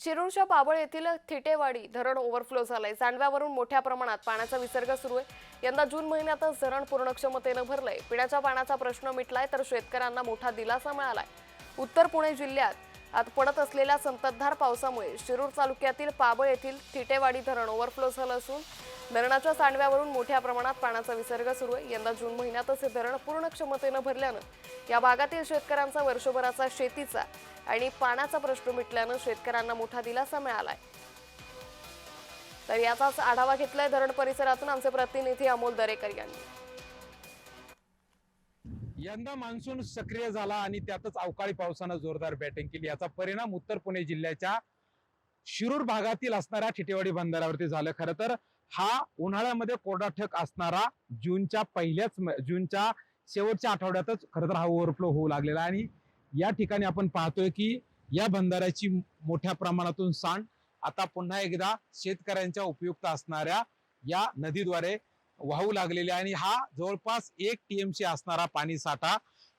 शिरूरच्या पाबळ येथील थिटेवाडी धरण ओव्हरफ्लो झालंय. सांडव्यावरून मोठ्या प्रमाणात पाण्याचा विसर्ग सुरू आहे. यंदा जून महिन्यातच धरण पूर्ण क्षमतेनं भरलंय. पिण्याच्या पाण्याचा प्रश्न मिटलाय तर शेतकऱ्यांना मोठा दिलासा मिळालाय. उत्तर पुणे जिल्ह्यात आत पडत असलेल्या संततधार पावसामुळे शिरूर तालुक्यातील पाबळ येथील थिटेवाडी धरण ओव्हरफ्लो झालं असून धरणाच्या सांडव्यावरून मोठ्या प्रमाणात पाण्याचा विसर्ग सुरू आहे. यंदा जून महिन्यातच हे धरण पूर्ण क्षमतेनं भरल्यानं या भागातील शेतकऱ्यांचा वर्षभराचा शेतीचा आणि पाण्याचा प्रश्न मिटल्यानं शेतकऱ्यांना मोठा दिलासा मिळालाय. तर याचाच आढावा घेतलाय धरण परिसरातून आमचे प्रतिनिधी अमोल दरेकर यांनी. यंदा मान्सून सक्रिय झाला आणि त्यातच अवकाळी पावसानं जोरदार बॅटिंग केली. याचा परिणाम उत्तर पुणे जिल्ह्याच्या शिरूर भागातील असणाऱ्या ठिटेवाडी बंदरावरती झालं. खरं तर हा उन्हाळ्यामध्ये कोरडाठक असणारा जूनच्या पहिल्याच जूनच्या शेवटच्या आठवड्यातच खरं तर हा ओव्हरफ्लो होऊ लागलेला आणि या ठिकाणी आपण पाहतोय की या बंधाऱ्याची मोठ्या प्रमाणातून सांड आता पुन्हा एकदा शेतकऱ्यांच्या उपयुक्त असणाऱ्या या नदीद्वारे वाहू लागलेले आहे. आणि हा जवळपास एक टीएमसी असणारा पाणी साठा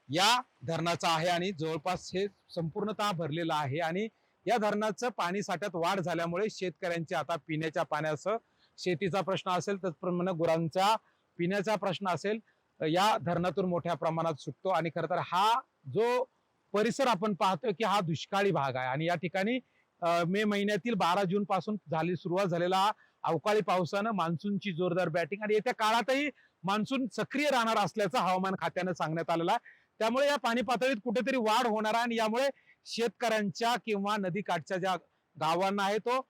या धरणाचा आहे आणि जवळपास हे संपूर्णतः भरलेलं आहे. आणि या धरणाचं पाणी साठ्यात वाढ झाल्यामुळे शेतकऱ्यांचे आता पिण्याच्या पाण्यासह शेतीचा प्रश्न असेल त्याचप्रमाणे गुरांचा पिण्याचा प्रश्न असेल या धरणातून मोठ्या प्रमाणात सुटतो. आणि खरं तर हा जो परिसर आपण पाहतोय की हा दुष्काळी भाग आहे. आणि या ठिकाणी मे महिन्यातील बारा जून पासून झाली सुरुवात झालेला हा अवकाळी पावसानं मान्सूनची जोरदार बॅटिंग आणि येत्या काळातही मान्सून सक्रिय राहणार असल्याचं हवामान खात्यानं सांगण्यात आलेलं आहे. त्यामुळे या पाणी पातळीत कुठेतरी वाढ होणार आहे. आणि यामुळे शेतकऱ्यांच्या किंवा नदीकाठच्या ज्या गावांना आहे तो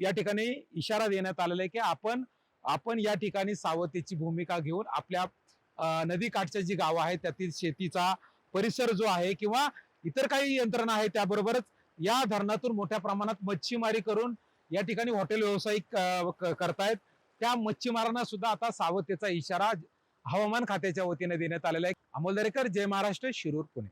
या ठिकाणी इशारा देण्यात आलेला आहे की आपण आपण या ठिकाणी सावधतेची भूमिका घेऊन आपल्या नदीकाठच्या जी गावं आहेत त्यातील शेतीचा परिसर जो आहे किंवा इतर काही यंत्रणा आहे त्याबरोबरच या धरणातून मोठ्या प्रमाणात मच्छीमारी करून या ठिकाणी हॉटेल व्यावसायिक करतायत. त्या मच्छीमारांना सुद्धा आता सावधतेचा इशारा हवामान खात्याच्या वतीने देण्यात आलेला आहे. अमोल दरेकर जय महाराष्ट्र शिरूर पुणे.